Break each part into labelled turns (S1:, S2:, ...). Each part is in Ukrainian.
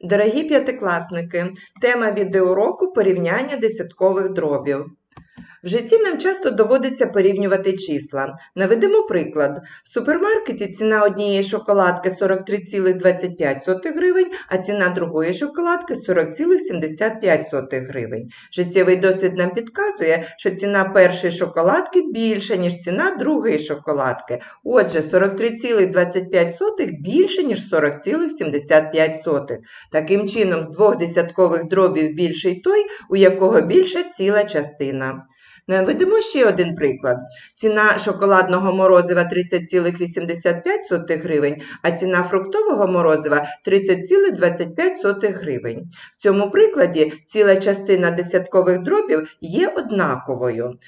S1: Дорогі п'ятикласники, тема відеоуроку порівняння десяткових дробів. В житті нам часто доводиться порівнювати числа. Наведемо приклад. В супермаркеті ціна однієї шоколадки 43,25 гривень, а ціна другої шоколадки 40,75 гривень. Життєвий досвід нам підказує, що ціна першої шоколадки більша, ніж ціна другої шоколадки. Отже, 43,25 більше, ніж 40,75. Таким чином, з двох десяткових дробів більший той, у якого більша ціла частина. Наведемо ще один приклад. Ціна шоколадного морозива 30,85 гривень, а ціна фруктового морозива 30,25 гривень. В цьому прикладі ціла частина десяткових дробів є однаковою.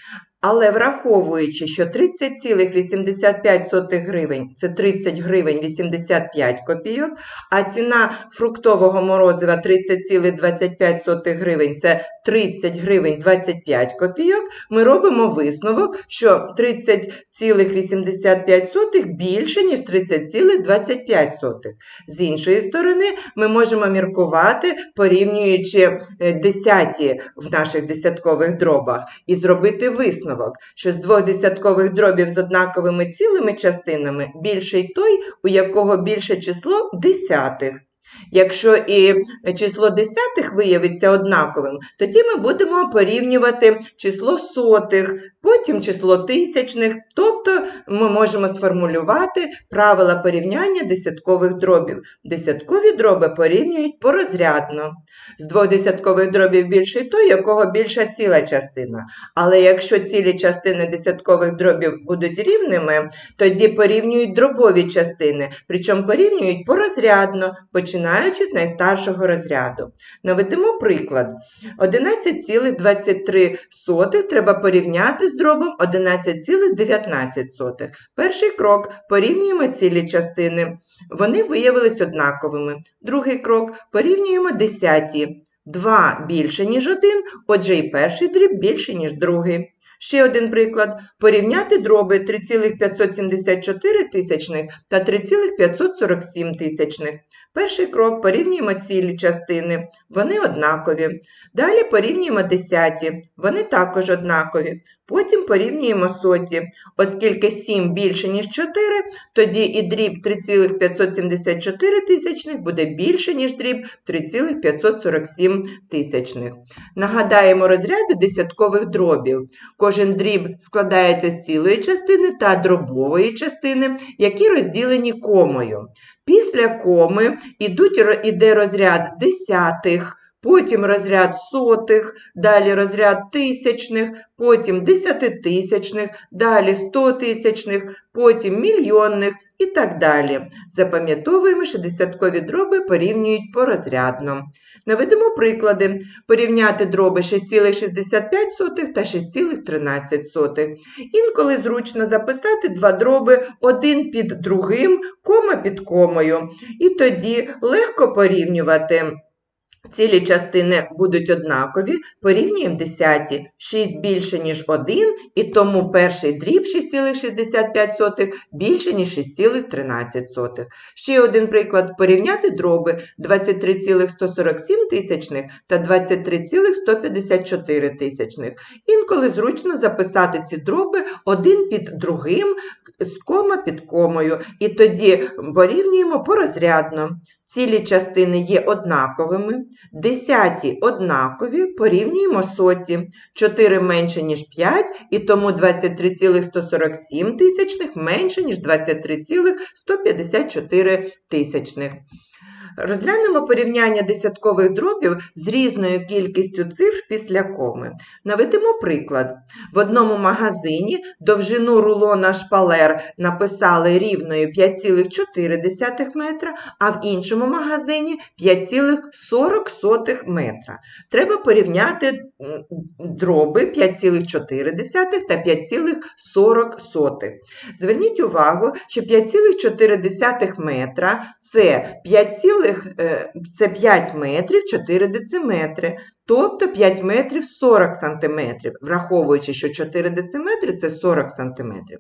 S1: Але враховуючи, що 30,85 гривень – це 30 гривень 85 копійок, а ціна фруктового морозива 30,25 гривень – це 30 гривень 25 копійок, ми робимо висновок, що 30,85 більше, ніж 30,25. З іншої сторони, ми можемо міркувати, порівнюючи е, десяті в наших десяткових дробах, і зробити висновок, що з двох десяткових дробів з однаковими цілими частинами більший той, у якого більше число десятих. Якщо і число десятих виявиться однаковим, тоді ми будемо порівнювати число сотих, потім число тисячних, тобто ми можемо сформулювати правила порівняння десяткових дробів. Десяткові дроби порівнюють порозрядно. З двох десяткових дробів більший той, якого більша ціла частина. Але якщо цілі частини десяткових дробів будуть рівними, тоді порівнюють дробові частини, причому порівнюють порозрядно, починаючи з найстаршого розряду. Наведемо приклад. 11,23 треба порівняти з дробом 11,19. Перший крок – порівнюємо цілі частини. Вони виявились однаковими. Другий крок – порівнюємо десяті. 2 більше, ніж 1, отже і перший дріб більше, ніж другий. Ще один приклад. Порівняти дроби 3,574 тисячних та 3,547 тисячних. Перший крок – порівнюємо цілі частини. Вони однакові. Далі порівнюємо десяті. Вони також однакові. Потім порівнюємо соті. Оскільки 7 більше, ніж 4, тоді і дріб 3,574 тисячних буде більше, ніж дріб 3,547 тисячних. Нагадаємо розряди десяткових дробів. Кожен дріб складається з цілої частини та дробової частини, які розділені комою. Після коми іде розряд десятих, потім розряд сотих, далі розряд тисячних, потім десятитисячних, далі стотисячних, потім мільйонних і так далі. Запам'ятовуємо, що десяткові дроби порівнюють порозрядно. Наведемо приклади. Порівняти дроби 6,65 та 6,13. Інколи зручно записати два дроби один під другим, кома під комою. І тоді легко порівнювати. Цілі частини будуть однакові, порівнюємо десяті. 6 більше, ніж 1, і тому перший дріб 6,65 більше, ніж 6,13. Ще один приклад. Порівняти дроби 23,147 тисячних та 23,154 тисячних. Інколи зручно записати ці дроби один під другим, з кома під комою, і тоді порівнюємо порозрядно. Цілі частини є однаковими, десяті однакові, порівнюємо соті. 4 менше, ніж 5, і тому 23,147 тисячних менше, ніж 23,154 тисячних. Розглянемо порівняння десяткових дробів з різною кількістю цифр після коми. Наведемо приклад. В одному магазині довжину рулона шпалер написали рівною 5,4 метра, а в іншому магазині 5,40 метра. Треба порівняти дроби 5,4 та 5,40. Зверніть увагу, що 5,4 метра – це 5, е, це 5 метрів 4 дециметри. Тобто 5 метрів 40 сантиметрів, враховуючи, що 4 дециметри – це 40 сантиметрів.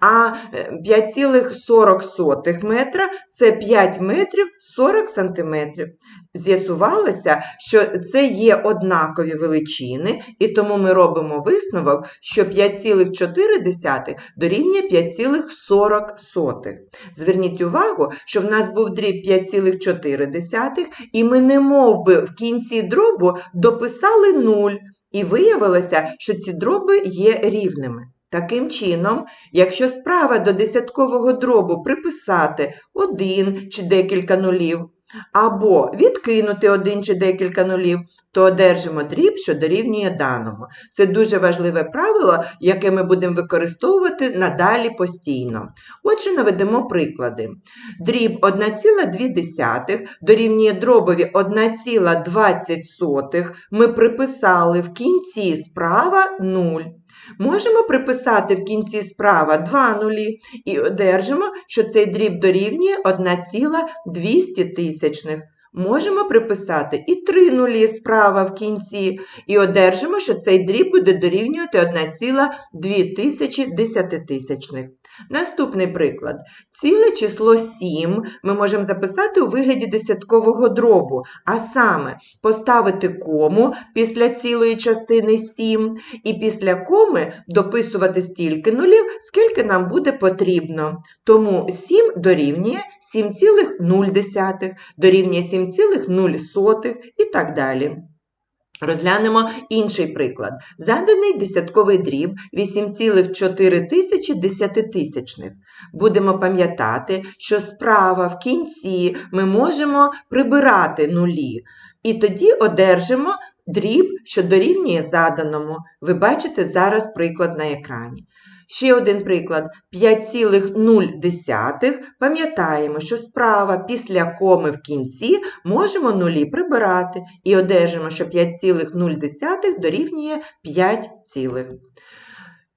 S1: А е, 5,40 метра – це 5 метрів 40 сантиметрів. З'ясувалося, що це є однакові величини, і тому ми робимо висновок, що 5,4 дорівнює 5,40. Зверніть увагу, що в нас був дріб 5,4, і ми не мов би в кінці дробу дописали 0, і виявилося, що ці дроби є рівними. Таким чином, якщо справа до десяткового дробу приписати один чи декілька нулів, або відкинути один чи декілька нулів, то одержимо дріб, що дорівнює даному. Це дуже важливе правило, яке ми будемо використовувати надалі постійно. Отже, наведемо приклади. Дріб 1,2 дорівнює дробові 1,20 ми приписали в кінці справа 0. Можемо приписати в кінці справа 2 нулі і одержимо, що цей дріб дорівнює 1,200 тисячних. Можемо приписати і 3 нулі справа в кінці, і одержимо, що цей дріб буде дорівнювати 1,2 десятитисячних. Наступний приклад. Ціле число 7 ми можемо записати у вигляді десяткового дробу, а саме поставити кому після цілої частини 7 і після коми дописувати стільки нулів, скільки нам буде потрібно. Тому 7 дорівнює 7,0, дорівнює 7,0 і так далі. Розглянемо інший приклад. Заданий десятковий дріб 8,4 десятитисячних. Будемо пам'ятати, що справа в кінці ми можемо прибирати нулі. І тоді одержимо дріб, що дорівнює заданому. Ви бачите зараз приклад на екрані. Ще один приклад 5,0. Пам'ятаємо, що справа після коми в кінці можемо нулі прибирати і одержимо, що 5,0 дорівнює 5 цілих.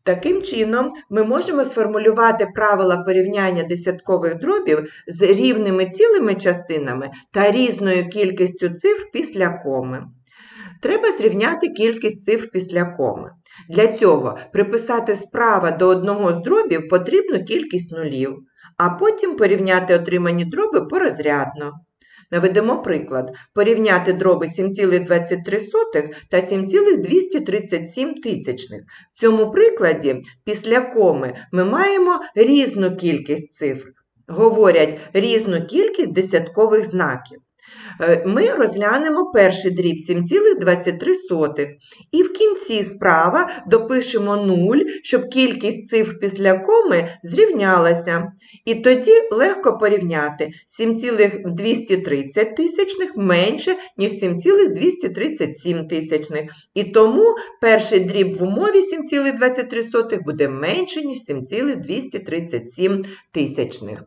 S1: Таким чином, ми можемо сформулювати правила порівняння десяткових дробів з рівними цілими частинами та різною кількістю цифр після коми. Треба зрівняти кількість цифр після коми. Для цього приписати справа до одного з дробів потрібну кількість нулів, а потім порівняти отримані дроби порозрядно. Наведемо приклад. Порівняти дроби 7,23 та 7,237. В цьому прикладі після коми ми маємо різну кількість цифр. Говорять різну кількість десяткових знаків. Е, Ми розглянемо перший дріб 7,23 і в кінці справа допишемо 0, щоб кількість цифр після коми зрівнялася. І тоді легко порівняти 7,230 тисячних менше, ніж 7,237 тисячних. І тому перший дріб в умові 7,23 буде менше, ніж 7,237 тисячних.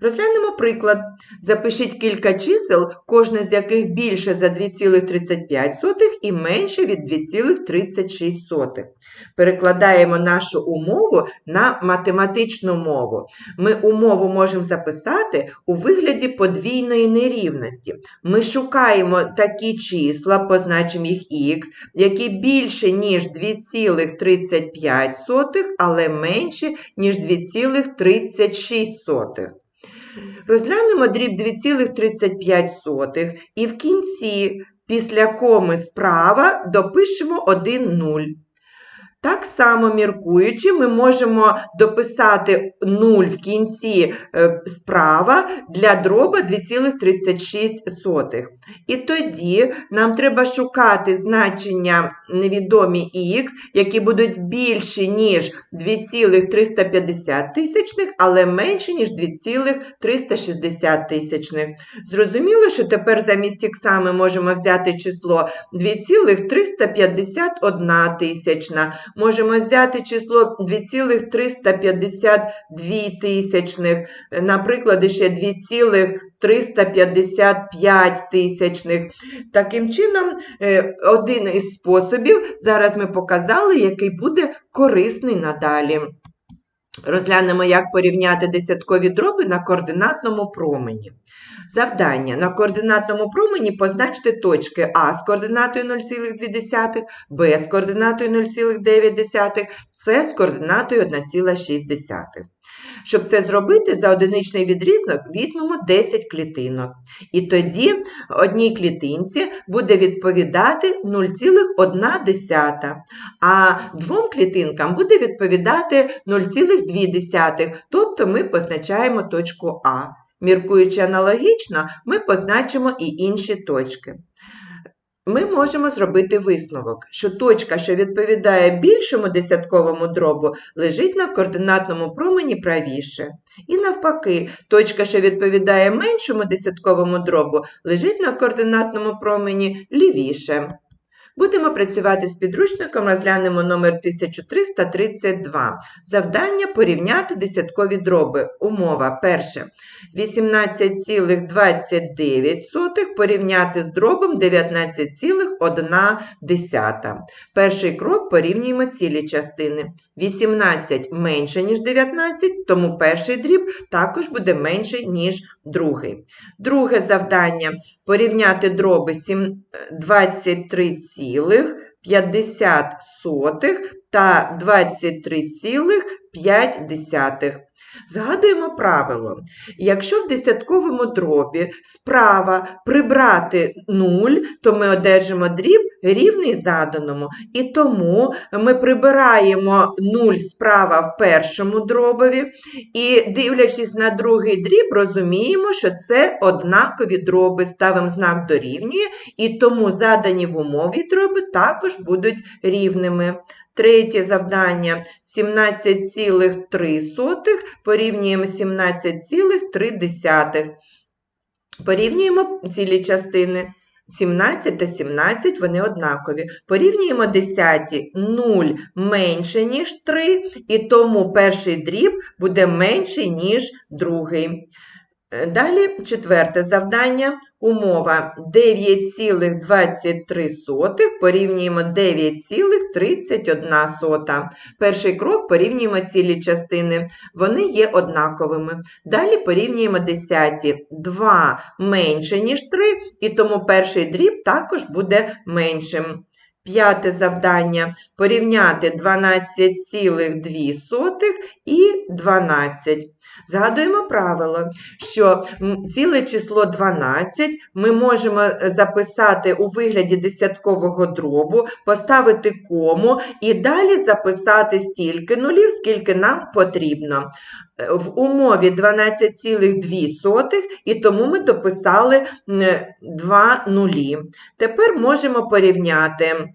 S1: Розглянемо приклад. Запишіть кілька чисел, кожне з яких більше за 2,35 і менше від 2,36. Перекладаємо нашу умову на математичну мову. Ми умову можемо записати у вигляді подвійної нерівності. Ми шукаємо такі числа, позначимо їх х, які більше, ніж 2,35, але менше, ніж 2,36. Розглянемо дріб 2,35 і в кінці після коми справа допишемо 1 0. Так само міркуючи, ми можемо дописати 0 в кінці е, справа для дроба 2,36. І тоді нам треба шукати значення невідомі х, які будуть більші, ніж 2,350 тисячних, але менші, ніж 2,360 тисячних. Зрозуміло, що тепер замість х ми можемо взяти число 2,351 тисячна, можемо взяти число 2,352 тисячних, наприклад, ще 2,355 тисячних. Таким чином, е, один із способів зараз ми показали, який буде корисний надалі. Розглянемо, як порівняти десяткові дроби на координатному промені. Завдання. На координатному промені позначте точки А з координатою 0,2, Б з координатою 0,9, С з координатою 1,6. Щоб це зробити, за одиничний відрізок візьмемо 10 клітинок. І тоді одній клітинці буде відповідати 0,1, а двом клітинкам буде відповідати 0,2, тобто ми позначаємо точку А. Міркуючи аналогічно, ми позначимо і інші точки. Ми можемо зробити висновок, що точка, що відповідає більшому десятковому дробу, лежить на координатному промені правіше. І навпаки, точка, що відповідає меншому десятковому дробу, лежить на координатному промені лівіше. Будемо працювати з підручником, розглянемо номер 1332. Завдання порівняти десяткові дроби. Умова перше. 18,29 порівняти з дробом 19,1. Перший крок порівнюємо цілі частини. 18 менше, ніж 19, тому перший дріб також буде менший, ніж другий. Друге завдання порівняти дроби 23,50 та 23,5. Згадуємо правило. Якщо в десятковому дробі справа прибрати 0, то ми одержимо дріб рівний заданому. І тому ми прибираємо 0 справа в першому дробові, і, дивлячись на другий дріб, розуміємо, що це однакові дроби, ставимо знак дорівнює, і тому задані в умові дроби також будуть рівними. Третє завдання 17,3 порівнюємо 17,3. Порівнюємо цілі частини. 17 та 17 вони однакові. Порівнюємо десяті 0 менше, ніж 3, і тому перший дріб буде менший, ніж другий. Е, далі четверте завдання. Умова 9,23 порівнюємо 9,31. Перший крок порівнюємо цілі частини. Вони є однаковими. Далі порівнюємо десяті. 2 менше, ніж 3, і тому перший дріб також буде меншим. П'яте завдання порівняти 12,2 і 12. Згадуємо правило, що ціле число 12 ми можемо е, записати у вигляді десяткового дробу, поставити кому і далі записати стільки нулів, скільки нам потрібно. Е, в умові 12,2, і тому ми дописали 2 нулі. Тепер можемо порівняти.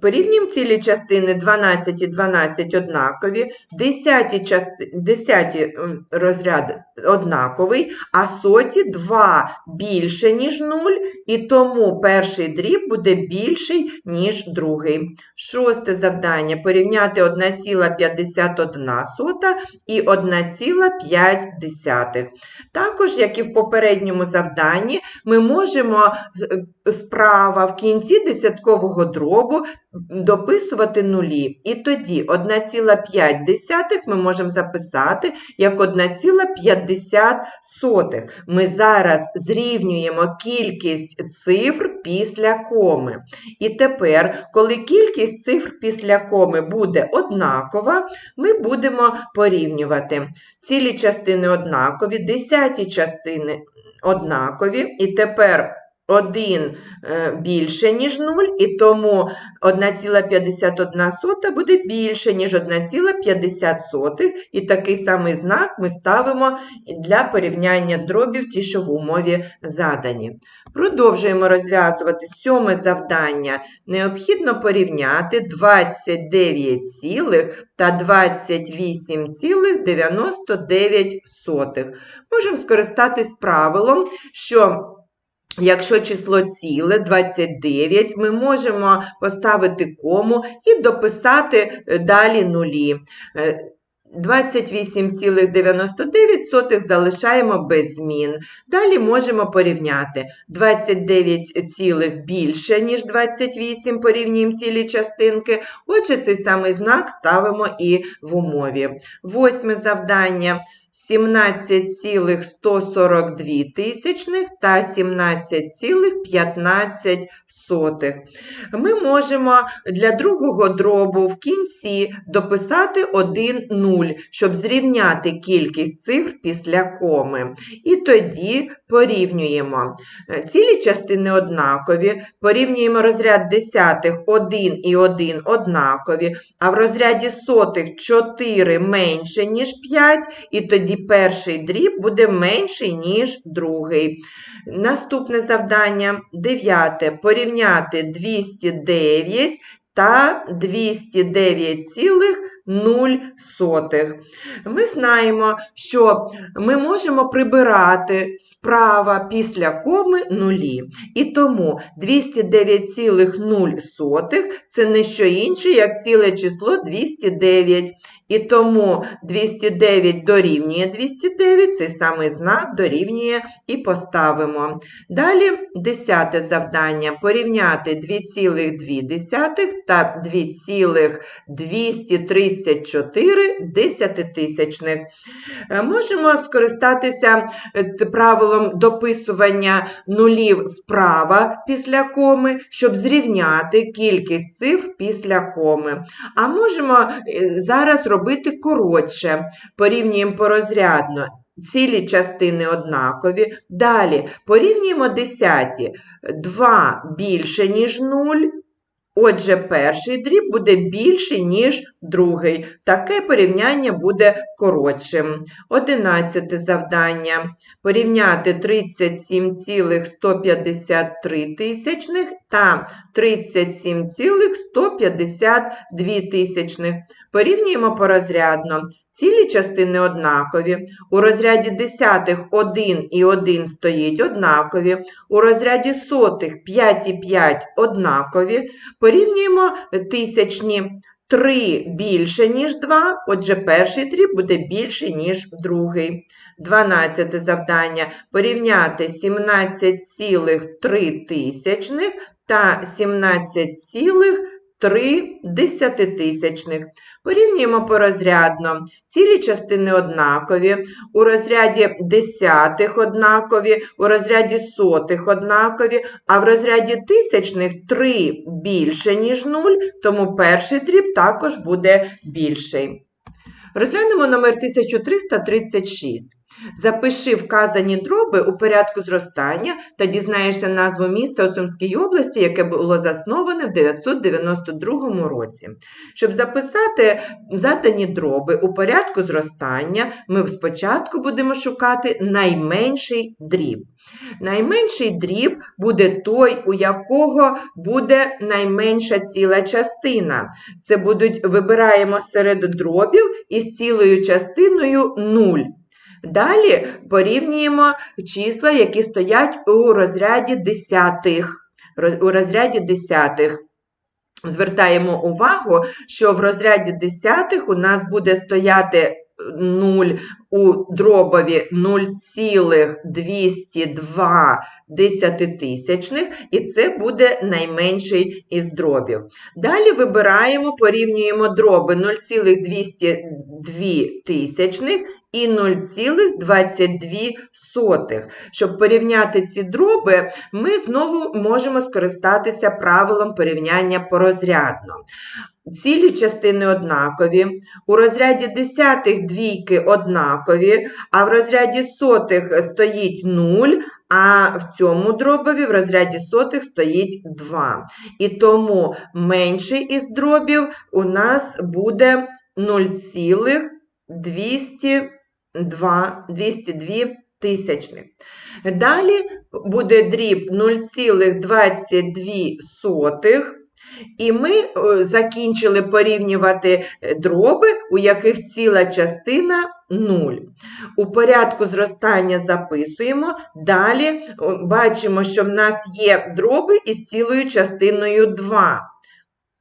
S1: Порівнюємо цілі частини 12 і 12 однакові, 10 части, 10 розряд однаковий, а соті 2 більше, ніж 0, і тому перший дріб буде більший, ніж другий. Шосте завдання порівняти 1,51 сота і 1,5. Також, як і в попередньому завданні, ми можемо справа в кінці десяткового дробу дописувати нулі. І тоді 1,5 ми можемо записати як 1,50. Ми зараз зрівнюємо кількість цифр після коми. І тепер, коли кількість цифр після коми буде однакова, ми будемо порівнювати. Цілі частини однакові, десяті частини однакові. І тепер 1 е, більше, ніж 0, і тому 1,51 буде більше, ніж 1,50, і такий самий знак ми ставимо для порівняння дробів, ті, що в умові задані. Продовжуємо розв'язувати сьоме завдання. Необхідно порівняти 29, та 28,99. Можемо скористатись правилом, що Якщо число ціле 29, ми можемо поставити кому і дописати е, далі нулі. 28,99 залишаємо без змін. Далі можемо порівняти 29 цілих більше, ніж 28, порівнюємо цілі частинки. Отже, цей самий знак ставимо і в умові. Восьме завдання 17,142 тисячних та 17,15. Ми можемо для другого дробу в кінці дописати 1 0, щоб зрівняти кількість цифр після коми. І тоді порівнюємо. Цілі частини однакові, порівнюємо розряд десятих 1 і 1 однакові, а в розряді сотих 4 менше, ніж 5, і тоді перший дріб буде менший, ніж другий. Наступне завдання дев'яте. Порівняти 209 та 209,0. Ми знаємо, що ми можемо прибирати справа після коми нулі. І тому 209,0 це не що інше, як ціле число 209. І тому 209 дорівнює 209, цей самий знак дорівнює і поставимо. Далі десяте завдання. Порівняти 2,2 та 2,234 десятитисячних. Е, Можемо скористатися е, правилом дописування нулів справа після коми, щоб зрівняти кількість цифр після коми. А можемо е, зараз робити коротше. Порівнюємо порозрядно. Цілі частини однакові. Далі порівнюємо десяті. 2 більше, ніж 0. Отже, перший дріб буде більший, ніж другий. Таке порівняння буде коротшим. Одинадцяте завдання. Порівняти 37,153 тисячних та 37,152 тисячних. Порівнюємо порозрядно. Цілі частини однакові. У розряді десятих 1 і 1 стоїть однакові. У розряді сотих 5 і 5 однакові. Порівнюємо тисячні. 3 більше, ніж 2, отже, перший дріб буде більший, ніж другий. 12 завдання. Порівняти 17,3 тисячних та 17,3 десятитисячних. Порівнюємо порозрядно. Цілі частини однакові, у розряді десятих однакові, у розряді сотих однакові, а в розряді тисячних 3 більше, ніж 0, тому перший дріб також буде більший. Розглянемо номер 1336. Запиши вказані дроби у порядку зростання та дізнаєшся назву міста у Сумській області, яке було засноване в 992 році. Щоб записати задані дроби у порядку зростання, ми спочатку будемо шукати найменший дріб. Найменший дріб буде той, у якого буде найменша ціла частина. Це будуть, вибираємо серед дробів із цілою частиною 0. Далі порівнюємо числа, які стоять у розряді десятих. У розряді десятих. Звертаємо увагу, що в розряді десятих у нас буде стояти 0 у дробові 0,202 десятитисячних, і це буде найменший із дробів. Далі вибираємо, порівнюємо дроби 0,202 тисячних і 0,22. Щоб порівняти ці дроби, ми знову можемо скористатися правилом порівняння порозрядно. Цілі частини однакові, у розряді десятих двійки однакові, а в розряді сотих стоїть 0, а в цьому дробові в розряді сотих стоїть 2. І тому менший із дробів у нас буде 0,202 202 тисячних. Далі буде дріб 0,22. І ми е, закінчили порівнювати е, дроби, у яких ціла частина 0. У порядку зростання записуємо. Далі бачимо, що в нас є дроби із цілою частиною 2.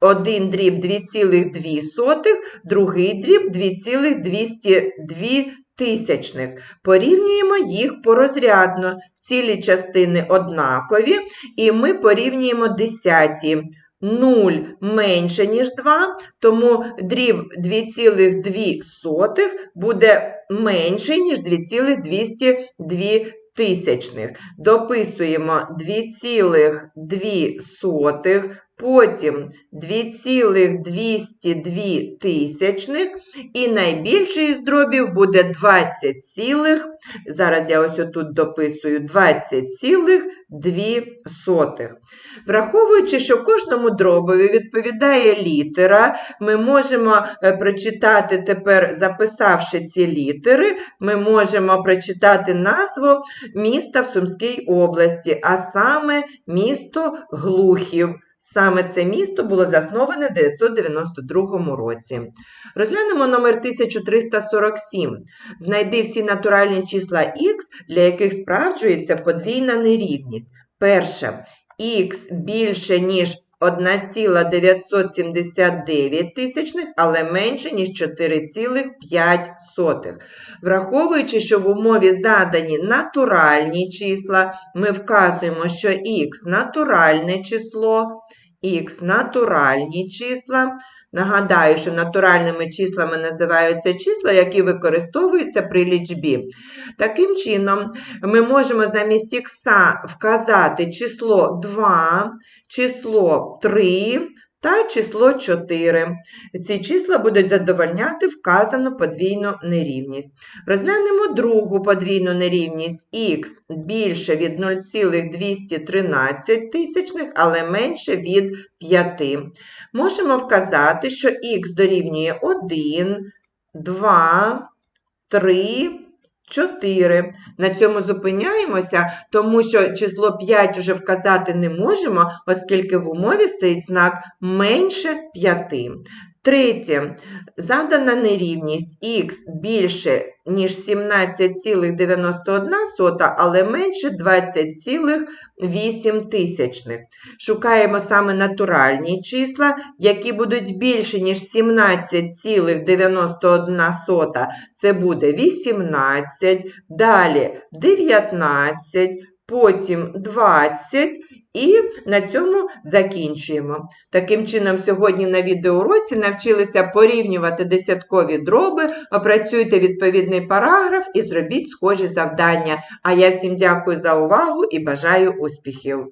S1: один дріб 2,2, другий дріб 2,202 тисячних. Порівнюємо їх порозрядно. Цілі частини однакові, і ми порівнюємо десяті. 0 менше, ніж 2, тому дріб 2,2 буде менший, ніж 2,202 тисячних. Дописуємо 2,2, потім 2,202 тисячних, і найбільший із дробів буде 20, цілих, зараз я ось отут дописую 20,2. Враховуючи, що кожному дробові відповідає літера, ми можемо е, прочитати тепер, записавши ці літери, ми можемо прочитати назву міста в Сумській області, а саме місто Глухів. Саме це місто було засноване в 992 році. Розглянемо номер 1347. Знайди всі натуральні числа х, для яких справджується подвійна нерівність. Перше, х більше, ніж 1,979 тисячних, але менше, ніж 4,5. Враховуючи, що в умові задані натуральні числа, ми вказуємо, що х натуральне число, х натуральні числа. Нагадаю, що натуральними числами називаються числа, які використовуються при лічбі. Таким чином, ми можемо замість х вказати число 2, число 3 та число 4. Ці числа будуть задовольняти вказану подвійну нерівність. Розглянемо другу подвійну нерівність х більше від 0,213, тисячних, але менше від 5. Можемо вказати, що х дорівнює 1, 2, 3, 4. На цьому зупиняємося, тому що число 5 вже вказати не можемо, оскільки в умові стоїть знак менше 5. Третє. Задана нерівність х більше, ніж 17,91, але менше 20,8 тисячних. Шукаємо саме натуральні числа, які будуть більше, ніж 17,91. Це буде 18, далі 19, потім 20 і на цьому закінчуємо. Таким чином, сьогодні на відеоуроці навчилися порівнювати десяткові дроби, опрацюйте відповідний параграф і зробіть схожі завдання. А я всім дякую за увагу і бажаю успіхів!